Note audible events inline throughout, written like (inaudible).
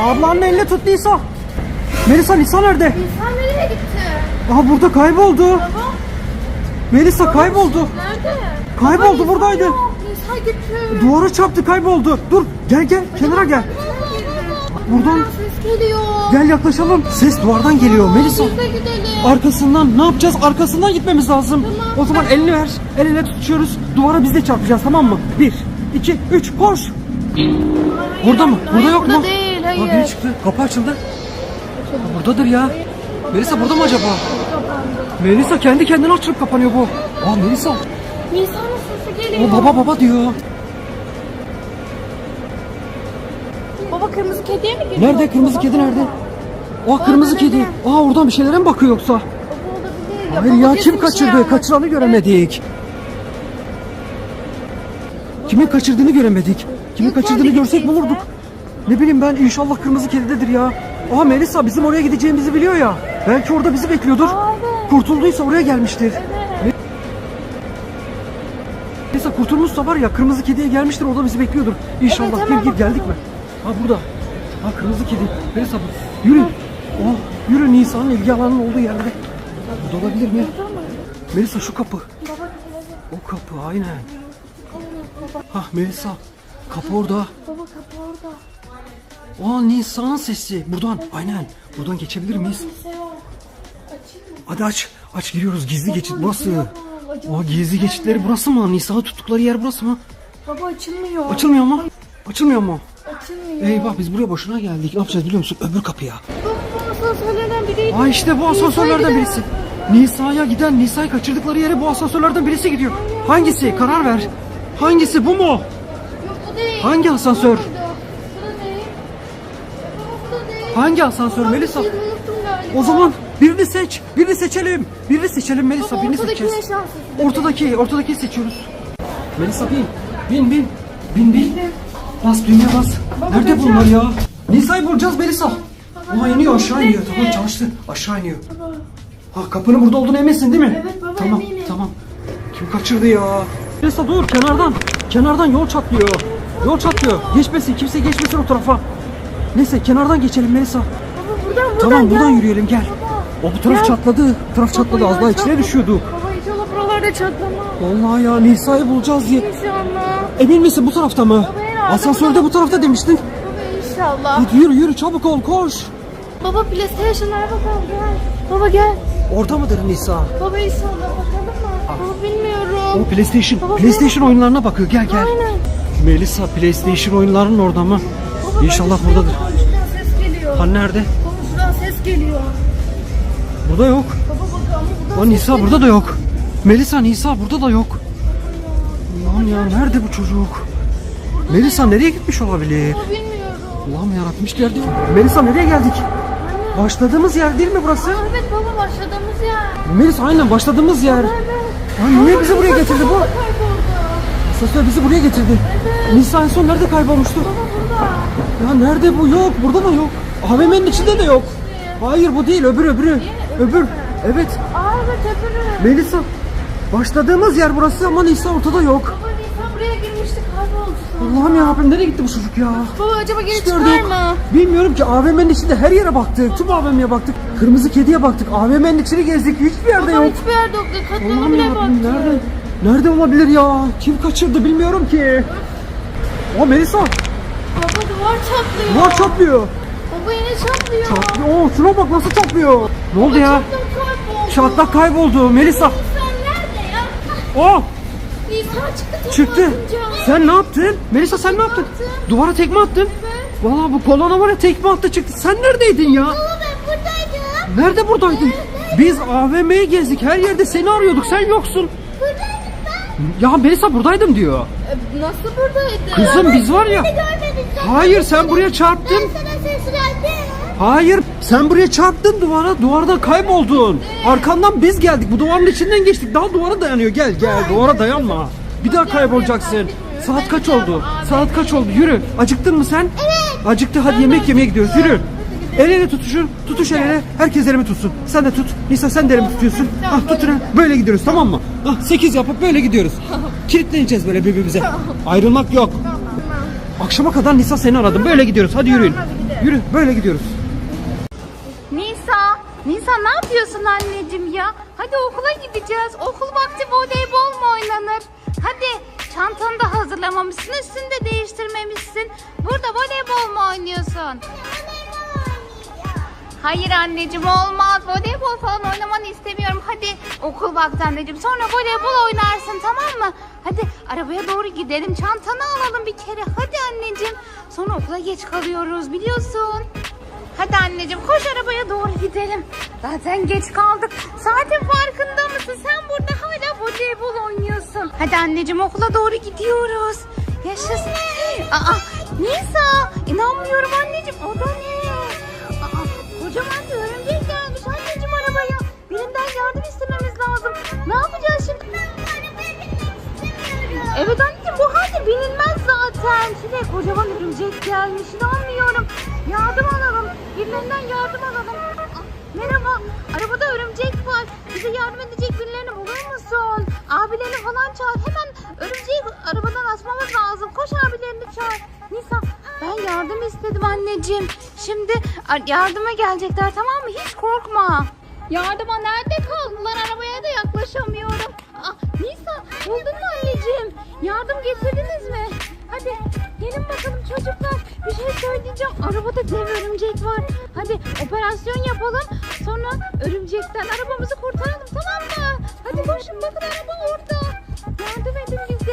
Ablanın elini tut Nisa. Melisa Nisa nerede? İnsan nereye gitti? Aha burada kayboldu. Baba Melisa kayboldu. nerede? Kayboldu, Baba, buradaydı. Nisa yok. Nisa gitti. Duvara çarptı kayboldu. Dur gel gel kenara gel. Buradan Ses geliyor. gel yaklaşalım. Ses duvardan geliyor Melisa. Biz de gidelim. Arkasından ne yapacağız? Arkasından gitmemiz lazım. O zaman elini ver. Eline tutuşuyoruz. Duvara biz de çarpacağız tamam mı? Bir, iki, üç koş. Burada mı? Burada Hayır, yok burada mu? değil, Aa, hayır. biri çıktı. Kapı açıldı. Aa, Buradadır ya. Melisa burada mı acaba? Melisa kendi kendine açılıp kapanıyor bu. Aa Melisa. Nisa'nın sesi geliyor. O baba baba diyor. Baba kırmızı kediye mi geliyor? Nerede kırmızı kedi nerede? Aa kırmızı kedi. Aa oradan bir şeylere mi bakıyor yoksa? Baba. Hayır ya kim şey kaçırdı? yapmış. Kaçıranı göremedik. Kimin kaçırdığını göremedik. Kimin kaçırdığını görsek bulurduk. Ne bileyim ben inşallah kırmızı kedidedir ya. Aa Melisa bizim oraya gideceğimizi biliyor ya. Belki orada bizi bekliyordur. Aa, evet. Kurtulduysa oraya gelmiştir. Evet. Melisa kurtulmuşsa var ya kırmızı kediye gelmiştir orada bizi bekliyordur. İnşallah Evet, hemen gir geldik mi? Ha burada. Ha kırmızı kedi. Melisa. Yürü. Oh yürü Nisa'nın ilgi alanının olduğu yerde. Burada olabilir mi? Melisa şu kapı. Baba O kapı aynen. Hah Melisa. Kapı orada. Baba kapı orada. Aa Nisa'nın sesi. Buradan aynen. Buradan geçebilir miyiz? Kimse yok. Açayım mı? Hadi aç. Aç giriyoruz. Gizli geçit burası. Acaba O gizli geçitleri burası mı? Nisa'yı tuttukları yer burası mı? Baba açılmıyor. Açılmıyor mu? Açılmıyor mu? Açılmıyor. Eyvah biz buraya boşuna geldik. Ne yapacağız biliyor musun? Öbür kapıya. Baba asansörlerden biriydi. Aa işte bu asansörlerden birisi. Nisa'ya giden, Nisa'yı kaçırdıkları yere bu asansörlerden birisi gidiyor. Hangisi? Karar ver. Hangisi? Bu mu? Yok bu değil. Hangi asansör? Hangi asansör Melisa? Şey unuttum galiba. O zaman birini seç. Birini seçelim. Birini seçelim Melisa. Baba Birini ortadaki seçeceğiz. Ortadaki, ortadaki seçiyoruz. Melisa bin. Bin bin. Bin bin. Bas düğmeye bas. Nerede ben bunlar ya? Nisa'yı bulacağız Melisa. Ama iniyor aşağı iniyor. Tamam çalıştı. Aşağı iniyor. Ha kapının burada olduğunu eminsin değil mi? Evet baba, Tamam eminim. tamam. Kim kaçırdı ya? Melisa dur kenardan. Kenardan yol çatlıyor. Yol çatlıyor. Geçmesin kimse geçmesin o tarafa. Neyse kenardan geçelim Melisa. Baba buradan buradan Tamam buradan gel. yürüyelim gel. O bu taraf Gel. çatladı. Bu taraf çatladı. Baba Az daha içine düşüyordu. Baba inşallah buralarda çatlama. Vallahi ya Nisa'yı bulacağız diye. İnşallah. Emin misin bu tarafta mı? Baba, herhalde Asansörde bu tarafta demiştin. Baba inşallah. Hadi yürü yürü çabuk ol koş. Baba PlayStation'lara bakalım gel. Baba gel. Orada mıdır Nisa? Baba inşallah bakalım mı? Baba bilmiyorum. O PlayStation. Baba, PlayStation oyunlarına bakıyor. Gel gel. Aynen. Melisa PlayStation oyunlarının orada mı? Baba, İnşallah buradadır. şuradan- Şuradan ses geliyor. Ha nerede? Baba şuradan ses geliyor. Burada yok. Baba bak ama buradan Lan Nisa burada da yok. Melisa Nisa burada da yok. Lan ya nerede bu çocuk? Melisa nereye gitmiş olabilir? Baba bilmiyorum. Hiçbir yer değil. Melisa nereye geldik? Başladığımız yer değil mi burası? Evet baba başladığımız yer. Melisa aynen başladığımız yer. Evet. Ay niye bizi buraya getirdi bu? Kayboldu. Asansör bizi buraya getirdi. Nisa en son nerede kaybolmuştu? Baba burada. Ya nerede bu? Yok. Burada da yok. AVM'nin içinde de yok. Hayır bu değil. Öbür öbürü. Öbür. Evet. Aa evet öbürü. Melisa. Başladığımız yer burası ama Nisa ortada yok. Baba Nisa buraya girmişti kayboldu sonra. Allah'ım ya nereye gitti bu çocuk ya? Baba acaba geri Hiç çıkar gördük. mı? Bilmiyorum ki AVM'nin içinde her yere baktık. Tüm AVM'ye baktık. Kırmızı kediye baktık. AVM'nin içini gezdik. Hiçbir yerde Baba yok. hiçbir yerde yok. Katlanı Allah'ım bile ya baktı. nerede? Nerede olabilir ya? Kim kaçırdı bilmiyorum ki. O Melisa. Baba duvar çatlıyor. Duvar çatlıyor. Baba yine çatlıyor. Çatlıyor. Oo, şuna bak nasıl çatlıyor. Ne oldu ya? Çatlak kayboldu. Çatlak kayboldu. Melisa. Sen nerede ya? Oh Nisa çıktı. çıktı. atınca. Sen ne yaptın? Melisa sen ne yaptın? attım. Duvara tekme attın. Evet. Vallahi bu kolona var ya tekme attı çıktı. Sen neredeydin ya? Baba ben buradaydım. Nerede buradaydın? Biz AVM'ye gezdik. Her yerde seni arıyorduk. Sen yoksun. Ben. Ya Melisa buradaydım diyor. E, nasıl buradaydı? Kızım biz var ya. görmedim. Hayır sen buraya çarptın. sana ses verdim. Hayır sen buraya çarptın duvara. Duvarda kayboldun. Arkandan biz geldik. Bu duvarın içinden geçtik. Daha duvara dayanıyor. Gel gel duvara dayanma. Bir daha kaybolacaksın. Saat kaç oldu? Saat kaç oldu? Yürü. Acıktın mı sen? Evet. Acıktı. Hadi yemek yemeye gidiyoruz. Yürü. El ele tutuşun. Tutuş el ele. Herkes elimi tutsun. Sen de tut. Nisa sen de elimi tutuyorsun. Ah tutun. Böyle gidiyoruz tamam mı? Ah 8 yapıp böyle gidiyoruz. Kilitleneceğiz böyle birbirimize. Ayrılmak yok. Akşama kadar Nisa seni aradım. Böyle gidiyoruz. Hadi yürüyün. Yürü böyle gidiyoruz. Nisa, Nisa ne yapıyorsun anneciğim ya? Hadi okula gideceğiz. Okul vakti voleybol mu oynanır? Hadi çantanı da hazırlamamışsın, üstünü de değiştirmemişsin. Burada voleybol mu oynuyorsun? Hayır anneciğim olmaz. Voleybol falan oynamanı istemiyorum. Hadi okul vakti anneciğim. Sonra voleybol oynarsın tamam mı? Hadi arabaya doğru gidelim. Çantanı alalım bir kere. Hadi anneciğim. Sonra okula geç kalıyoruz biliyorsun. Hadi anneciğim koş arabaya doğru gidelim. Zaten geç kaldık. Saatin farkında mısın? Sen burada hala voleybol oynuyorsun. Hadi anneciğim okula doğru gidiyoruz. Yaşasın. Aa, Nisa inanmıyorum anneciğim. O da ne? Kocaman bir örümcek gelmiş anneciğim arabaya. Birinden yardım istememiz lazım. Ne yapacağız şimdi? Evet anneciğim bu halde binilmez zaten. Şuraya kocaman örümcek gelmiş. İnanmıyorum. Yardım alalım. Birilerinden yardım alalım. Aa, merhaba. Arabada örümcek var. Bize yardım edecek birilerini bulur musun? Abilerini falan çağır. Hemen örümceği arabadan asmamız lazım. Koş abilerini çağır. Ben yardım istedim anneciğim. Şimdi yardıma gelecekler tamam mı? Hiç korkma. Yardıma nerede kaldılar? Arabaya da yaklaşamıyorum. Ah, Nisa buldun mu anneciğim? Yardım getirdiniz mi? Hadi gelin bakalım çocuklar. Bir şey söyleyeceğim. Arabada dev örümcek var. Hadi operasyon yapalım. Sonra örümcekten arabamızı kurtaralım tamam mı? Hadi koşun bakın araba orada. Yardım edin bize.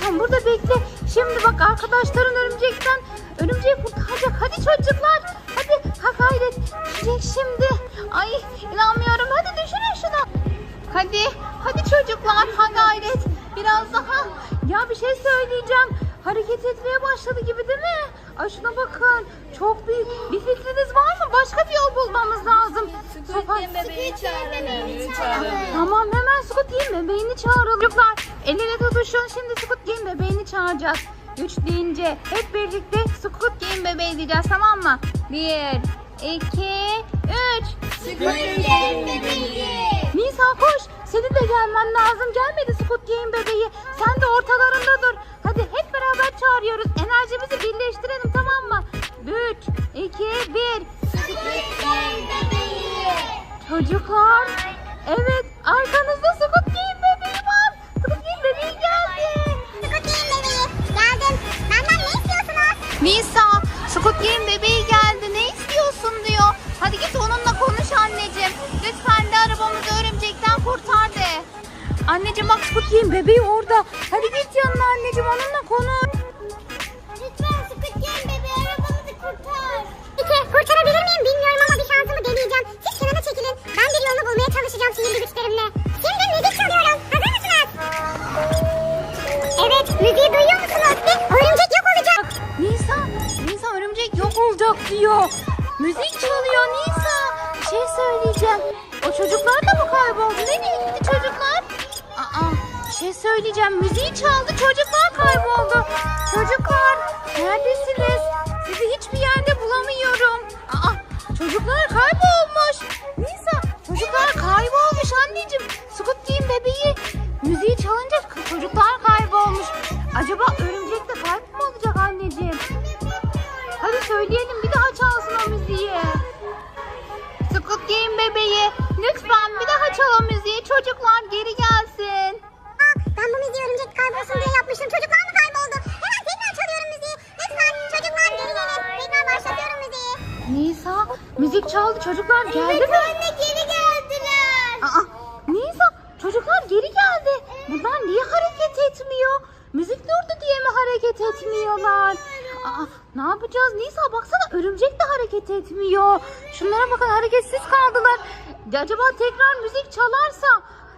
Tamam burada bekle. Şimdi bak arkadaşların örümcekten örümceği kurtaracak. Hadi çocuklar. Hadi ha gayret. Düşecek şimdi. Ay inanmıyorum. Hadi düşürün şunu. Hadi, hadi çocuklar, ha gayret. Biraz daha. Ya bir şey söyleyeceğim. Hareket etmeye başladı gibi değil mi? Ay şuna bakın. Çok büyük. Bir fikriniz var mı? Başka bir yol bulmamız lazım. Sokak... Tamam hemen Squid Game bebeğini çağıralım. Çocuklar el ele tutuşun. Şimdi Squid Game bebeğini çağıracağız. Üç deyince hep birlikte Squid Game bebeği diyeceğiz tamam mı? Bir, iki, üç. Nisa koş. Senin de gelmen lazım. Gelmedi Squid Game bebeği. Sen de ortalarında dur. Hadi hep beraber çağırıyoruz. Enerjimizi birleştirelim tamam mı? 3, 2, 1. Çocuklar. Evet arkanızda Squid Game bebeği Nisa, Squid bebeği geldi. Ne istiyorsun diyor. Hadi git onunla konuş anneciğim. Lütfen de arabamızı örümcekten kurtar de. Anneciğim bak Squid bebeği orada. Hadi git yanına anneciğim onunla konuş. Lütfen Squid bebeği arabamızı kurtar. Peki kurtarabilir miyim bilmiyorum ama bir şansımı deneyeceğim. Siz kenara çekilin. Ben bir yolunu bulmaya çalışacağım sihirli güçlerimle. Diyor. Müzik çalıyor Nisa. Bir şey söyleyeceğim. O çocuklar da mı kayboldu? Nereye gitti çocuklar? Aa, bir şey söyleyeceğim. Müziği çaldı çocuklar kayboldu. Çocuklar neredesiniz? Sizi hiçbir yerde bulamıyorum. Aa, çocuklar kaybolmuş. Çaldı çocuklar geldi mi? anne geri geldiler. Aa, Nisa çocuklar geri geldi. Bunlar niye hareket etmiyor? Müzik durdu diye mi hareket etmiyorlar? Aa, ne yapacağız Nisa baksana örümcek de hareket etmiyor. Şunlara bakın hareketsiz kaldılar. Acaba tekrar müzik çalarsa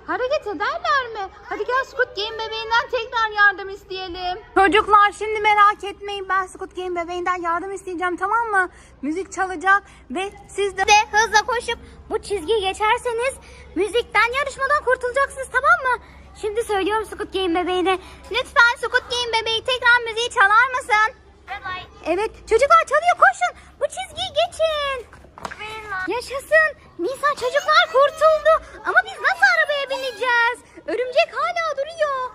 hareket ederler mi? Hadi gel Squid Game bebeğinden tekrar yardım isteyelim. Çocuklar şimdi merak etmeyin ben Squid Game bebeğinden yardım isteyeceğim tamam mı? Müzik çalacak ve siz de, de hızla koşup bu çizgiyi geçerseniz müzikten yarışmadan kurtulacaksınız tamam mı? Şimdi söylüyorum Squid Game bebeğine. Lütfen Squid Game bebeği tekrar müziği çalar mısın? Evet çocuklar çalıyor koşun. Bu çizgiyi geçin. Yaşasın. Nisa çocuklar kurtuldu. Ama biz nasıl arabaya bineceğiz? Örümcek hala duruyor.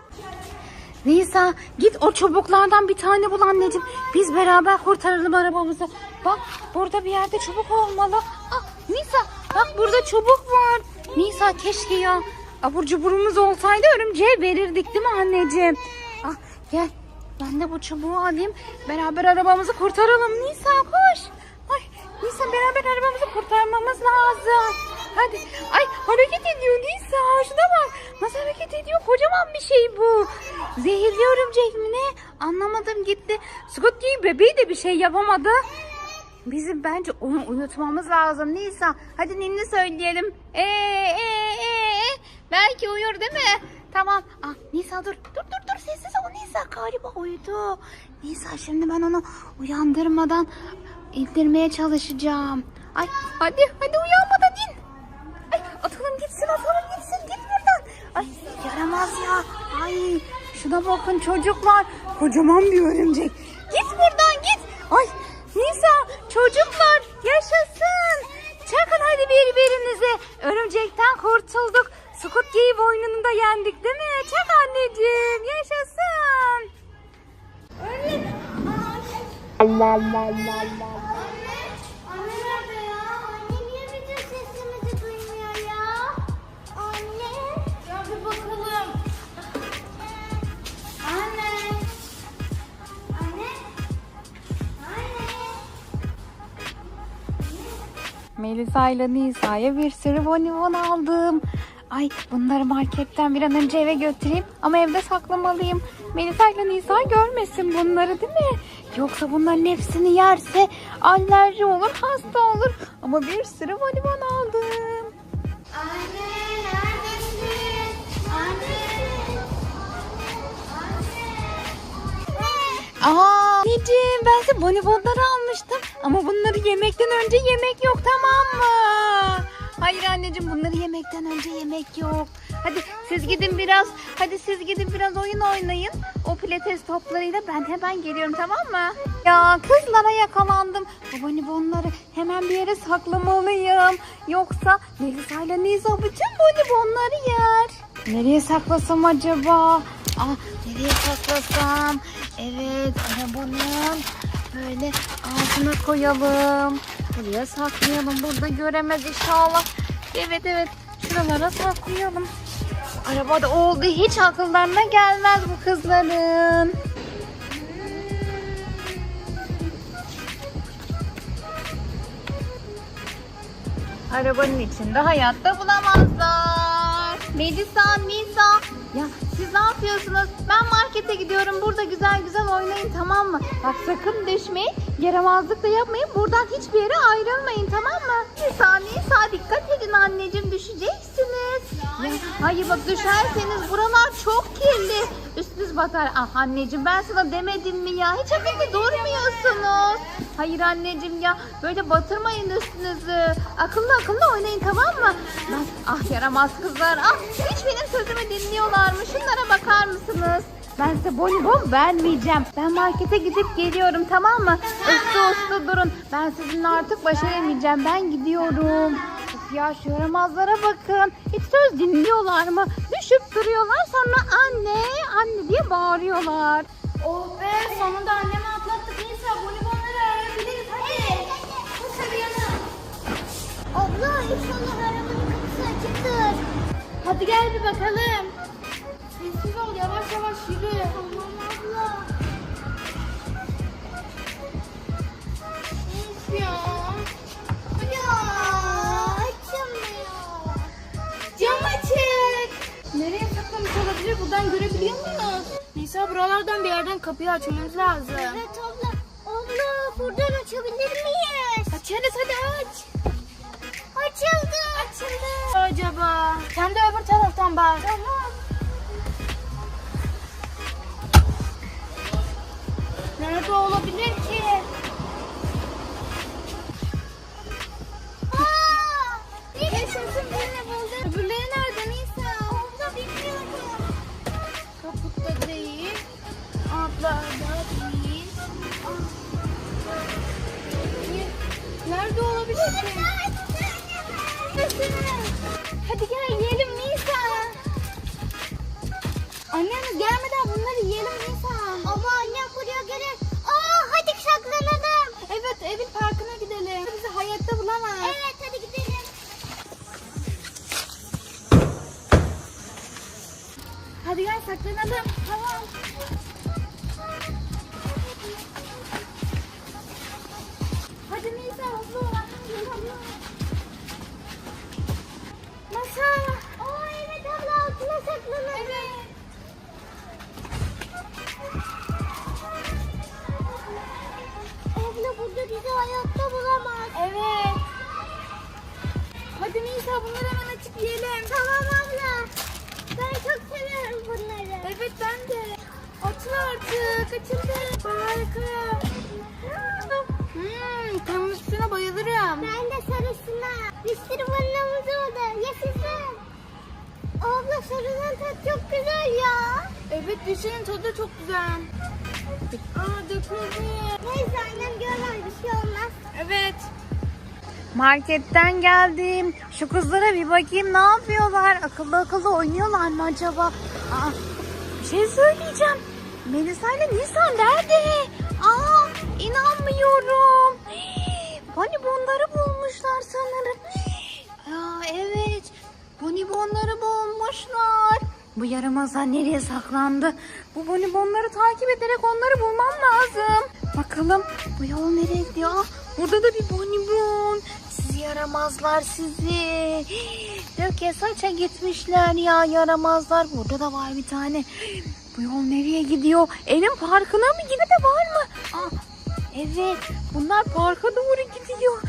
Nisa git o çubuklardan bir tane bul anneciğim. Biz beraber kurtaralım arabamızı. Bak burada bir yerde çubuk olmalı. Ah Nisa bak burada çubuk var. Nisa keşke ya abur cuburumuz olsaydı örümceğe verirdik değil mi anneciğim? Ah gel ben de bu çubuğu alayım. Beraber arabamızı kurtaralım. Nisa koş. Ay Nisa beraber arabamızı kurtarmamız lazım. Hadi. Ay hareket ediyor Nisa. Şuna bak. Nasıl hareket ediyor? Kocaman bir şey bu. Zehirli örümcek? Anlamadım gitti. Scotty bebeği de bir şey yapamadı. Bizim bence onu uyutmamız lazım Nisa. Hadi ninni söyleyelim. Ee, ee, ee. Belki uyur değil mi? Tamam. Ah, Nisa dur. Dur dur dur sessiz ol Nisa. Galiba uyudu. Nisa şimdi ben onu uyandırmadan indirmeye çalışacağım. Ay hadi hadi uyanmadan atalım gitsin git buradan. Ay yaramaz ya. Ay şuna bakın çocuklar. Kocaman bir örümcek. Git buradan git. Ay Nisa çocuklar yaşasın. Çakın hadi birbirinize. Örümcekten kurtulduk. Squid Game oyununu da yendik değil mi? Çak anneciğim yaşasın. Anne Melisa ile Nisa'ya bir sürü bonibon aldım. Ay bunları marketten bir an önce eve götüreyim ama evde saklamalıyım. Melisa ile Nisa görmesin bunları değil mi? Yoksa bunların hepsini yerse alerji olur, hasta olur. Ama bir sürü bonibon aldım. Anne neredesin? Anne. Anne. Aa, anneciğim ben size bonibonları almıştım. Ama bunları yemekten önce yemek yok tamam mı? Hayır anneciğim bunları yemekten önce yemek yok. Hadi siz gidin biraz. Hadi siz gidin biraz oyun oynayın. O pilates toplarıyla ben hemen geliyorum tamam mı? Ya kızlara yakalandım. Bu bonibonları hemen bir yere saklamalıyım. Yoksa Melisa ile Nisa bütün bonibonları yer. Nereye saklasam acaba? Ah nereye saklasam? Evet arabanın böyle altına koyalım. Buraya saklayalım. Burada göremez inşallah. Evet evet şuralara saklayalım. Arabada oldu hiç akıllarına gelmez bu kızların. Arabanın içinde hayatta bulamazlar. Melisa, Nisa. Ya siz ne yapıyorsunuz? Ben markete gidiyorum. Burada güzel güzel oynayın tamam mı? Bak sakın düşmeyin. Yaramazlık da yapmayın. Buradan hiçbir yere ayrılmayın tamam mı? Nisa, Nisa dikkat edin anneciğim düşeceksiniz. Hayır bak düşerseniz buralar çok kirli. Üstünüz batar. Ah anneciğim ben sana demedim mi ya? Hiç akıllı durmuyorsunuz. Hayır anneciğim ya böyle batırmayın üstünüzü. Akıllı akıllı oynayın tamam mı? Ah yaramaz kızlar. Ah hiç benim sözümü dinliyorlar mı? Şunlara bakar mısınız? Ben size bonibon vermeyeceğim. Ben markete gidip geliyorum tamam mı? Uslu uslu durun. Ben sizinle artık baş. Ben gidiyorum. Of ya şu yaramazlara bakın. Hiç söz dinliyorlar mı? Düşüp duruyorlar sonra anne anne diye bağırıyorlar. Oh be sonunda annemi atlattık. Neyse. Hadi. Abla inşallah arabanın kapısı açıktır. Hadi gel bir bakalım. Sessiz ol yavaş yavaş yürü. Tamam abla. Of ya. Ya açılmıyor. Cam açık. Nereye saklamış olabilir? Buradan görebiliyor muyuz? Nisa buralardan bir yerden kapıyı açmamız lazım. Evet abla. Abla buradan açabilir miyiz? Açarız hadi aç. Açıldı. Açıldı. Acaba. Sen de öbür taraftan bak. Tamam. Annemiz gelmeden bunları yiyelim Nisa. Ama annem buraya gelir. Aa hadi saklanalım. Evet evin parkına hayatta bulamaz. Evet hadi gidelim. Hadi gel saklanalım. Tamam. Hadi Nisa hızlı ol. Masa. Aa evet abla altına saklanalım. Evet. Abla burada bizi hayatta bulamaz. Evet. Hadi Nisa bunları hemen açıp yiyelim. Tamam abla. Ben çok seviyorum bunları. Evet ben de. Açıl artık. Açıldı. Harika. Hmm, kırmızısına bayılırım. Ben de sarısına. Bir sürü balonumuz oldu. Yaşasın. Abla sarının tadı çok güzel ya. Evet dişinin tadı çok güzel. Aa döküldü. Neyse annem görmez bir şey olmaz. Evet. Marketten geldim. Şu kızlara bir bakayım ne yapıyorlar? Akıllı akıllı oynuyorlar mı acaba? Aa, bir şey söyleyeceğim. Melisa ile Nisan nerede? Aa, inanmıyorum. (gasps) Bonibonları bulmuşlar sanırım. (gasps) Aa, evet. Bonibonları bulmuşlar. Bu yaramazlar nereye saklandı? Bu bonibonları takip ederek onları bulmam lazım. Bakalım bu yol nereye gidiyor? Burada da bir bonibon. Sizi yaramazlar sizi. (gasps) Döke saça gitmişler ya yaramazlar. Burada da var bir tane. Bu yol nereye gidiyor? Evin parkına mı gidiyor de var mı? Aa, evet bunlar parka doğru gidiyor.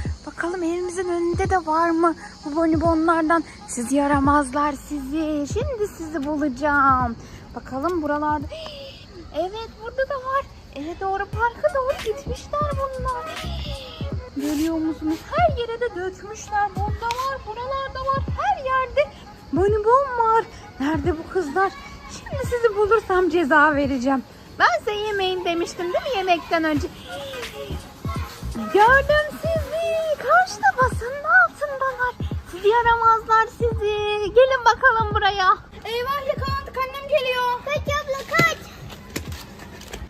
Bakalım evimizin önünde de var mı bu bonibonlardan? Sizi yaramazlar sizi. Şimdi sizi bulacağım. Bakalım buralarda. (gasps) Evet burada da var. Eve doğru parka doğru gitmişler bunlar. (gasps) Görüyor musunuz? Her yere de dökmüşler. Burada var, buralarda var. Her yerde bonibon var. Nerede bu kızlar? Şimdi sizi bulursam ceza vereceğim. Ben size yemeyin demiştim değil mi yemekten önce? (gasps) Gördüm yaramazlar sizi. Gelin bakalım buraya. Eyvah yakalandık annem geliyor. Kaç abla kaç.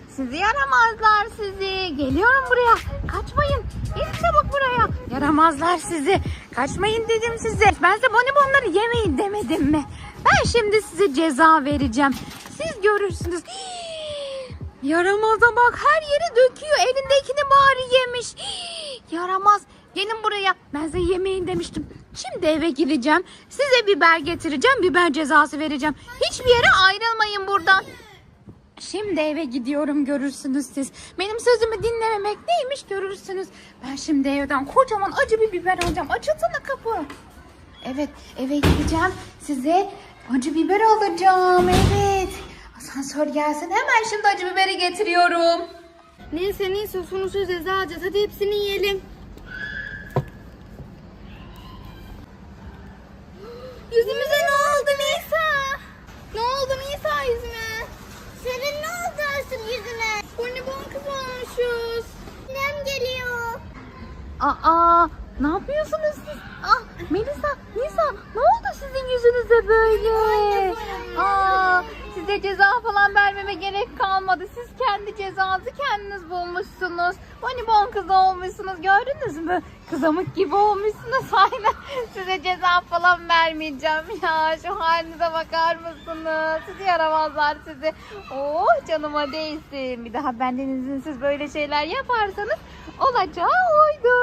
Sizi yaramazlar sizi. Geliyorum buraya. Kaçmayın. İn çabuk buraya. Yaramazlar sizi. Kaçmayın dedim size. Ben size bonibonları yemeyin demedim mi? Ben şimdi size ceza vereceğim. Siz görürsünüz. Yaramaza bak her yeri döküyor. Elindekini bari yemiş. Yaramaz. Gelin buraya. Ben size yemeyin demiştim. Şimdi eve gideceğim. Size biber getireceğim. Biber cezası vereceğim. Hiçbir yere ayrılmayın buradan. Şimdi eve gidiyorum görürsünüz siz. Benim sözümü dinlememek neymiş görürsünüz. Ben şimdi evden kocaman acı bir biber alacağım. Açılsana kapı. Evet eve gideceğim. Size acı biber alacağım. Evet. Asansör gelsin. Hemen şimdi acı biberi getiriyorum. Neyse neyse sonuçta ceza alacağız. Hadi hepsini yiyelim. Yüzümüze ne oldu Nisa? Ne oldu Nisa yüzüme? Senin ne oldu asıl yüzüne? Bonibon kız olmuşuz. Annem geliyor. Aa ne yapıyorsunuz siz? Ah Melisa, Nisa ne oldu sizin yüzünüze böyle? Aa size ceza falan vermeme gerek kalmadı. Siz kendi cezanızı kendiniz bulmuşsunuz. Bonibon kız olmuşsunuz gördünüz mü? Kızamık gibi olmuşsunuz (laughs) aynen. Size ceza falan vermeyeceğim ya. Şu halinize bakar mısınız? Sizi yaramazlar sizi. Oh canıma değsin. Bir daha benden izinsiz böyle şeyler yaparsanız olacağı oydu.